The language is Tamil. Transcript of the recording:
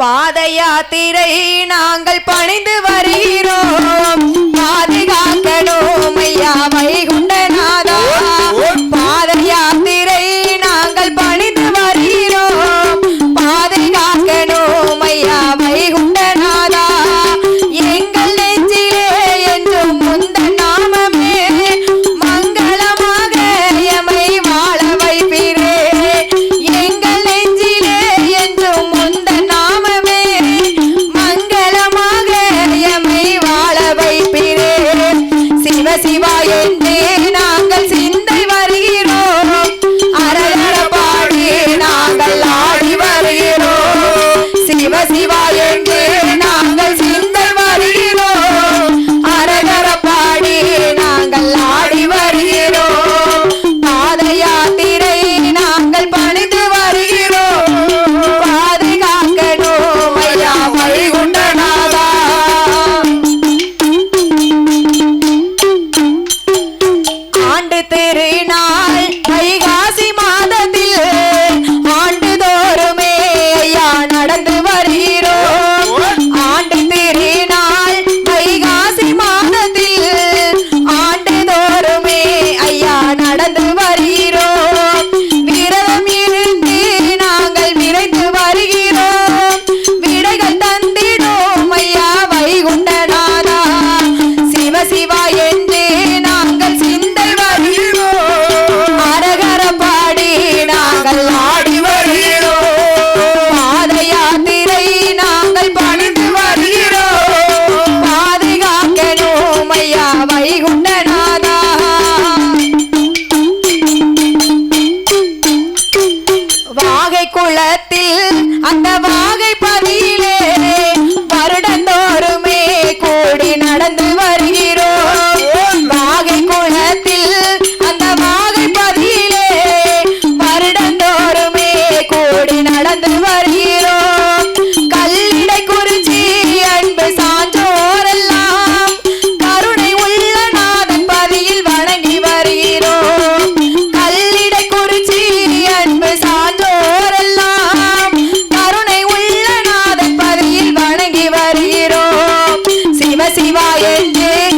பாத யாத்திரை நாங்கள் பணிந்து வருகிறோம். பாதுகா உள்ளத்தில் yeah.